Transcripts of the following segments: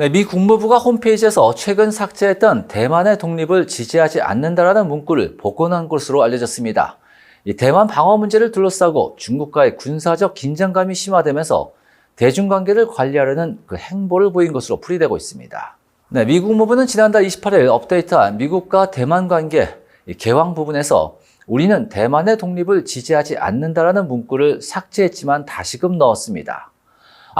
네, 미 국무부가 홈페이지에서 최근 삭제했던 대만의 독립을 지지하지 않는다라는 문구를 복원한 것으로 알려졌습니다. 이 대만 방어 문제를 둘러싸고 중국과의 군사적 긴장감이 심화되면서 대중관계를 관리하려는 그 행보를 보인 것으로 풀이되고 있습니다. 네, 미 국무부는 지난달 28일 업데이트한 미국과 대만 관계 이 개황 부분에서 우리는 대만의 독립을 지지하지 않는다라는 문구를 삭제했지만 다시금 넣었습니다.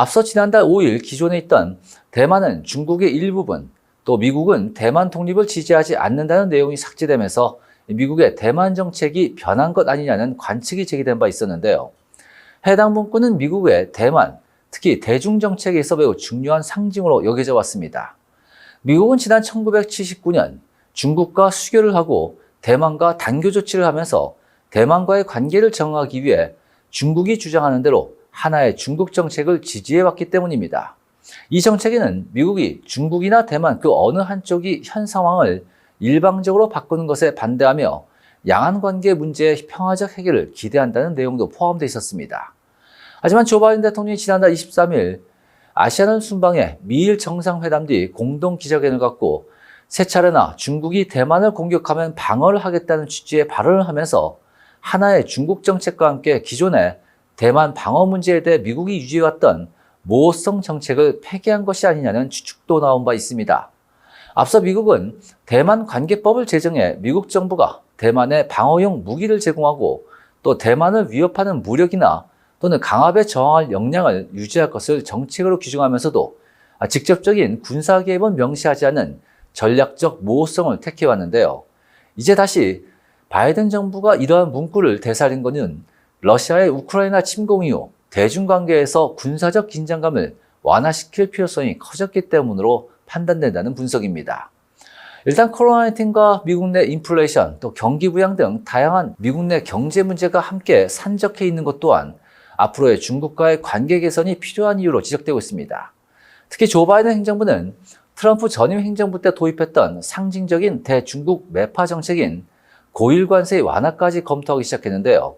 앞서 지난달 5일 기존에 있던 대만은 중국의 일부분, 또 미국은 대만 독립을 지지하지 않는다는 내용이 삭제되면서 미국의 대만 정책이 변한 것 아니냐는 관측이 제기된 바 있었는데요. 해당 문구는 미국의 대만, 특히 대중 정책에 있어 매우 중요한 상징으로 여겨져 왔습니다. 미국은 지난 1979년 중국과 수교를 하고 대만과 단교 조치를 하면서 대만과의 관계를 정하기 위해 중국이 주장하는 대로 하나의 중국 정책을 지지해 왔기 때문입니다. 이 정책에는 미국이 중국이나 대만 그 어느 한쪽이 현 상황을 일방적으로 바꾸는 것에 반대하며 양안 관계 문제의 평화적 해결을 기대한다는 내용도 포함되어 있었습니다. 하지만 조 바이든 대통령이 지난달 23일 아시아는 순방에 미일 정상회담 뒤 공동 기자회견을 갖고 세 차례나 중국이 대만을 공격하면 방어를 하겠다는 취지의 발언을 하면서 하나의 중국 정책과 함께 기존의 대만 방어 문제에 대해 미국이 유지해왔던 모호성 정책을 폐기한 것이 아니냐는 추측도 나온 바 있습니다. 앞서 미국은 대만 관계법을 제정해 미국 정부가 대만에 방어용 무기를 제공하고 또 대만을 위협하는 무력이나 또는 강압에 저항할 역량을 유지할 것을 정책으로 규정하면서도 직접적인 군사 개입은 명시하지 않은 전략적 모호성을 택해왔는데요. 이제 다시 바이든 정부가 이러한 문구를 되살린 것은 러시아의 우크라이나 침공 이후 대중관계에서 군사적 긴장감을 완화시킬 필요성이 커졌기 때문으로 판단된다는 분석입니다. 일단 코로나19과 미국 내 인플레이션, 또 경기 부양 등 다양한 미국 내 경제 문제가 함께 산적해 있는 것 또한 앞으로의 중국과의 관계 개선이 필요한 이유로 지적되고 있습니다. 특히 조 바이든 행정부는 트럼프 전임 행정부 때 도입했던 상징적인 대중국 매파 정책인 고일 관세의 완화까지 검토하기 시작했는데요.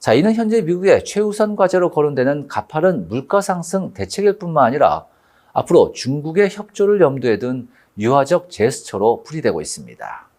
자, 이는 현재 미국의 최우선 과제로 거론되는 가파른 물가 상승 대책일 뿐만 아니라 앞으로 중국의 협조를 염두에 둔 유화적 제스처로 풀이되고 있습니다.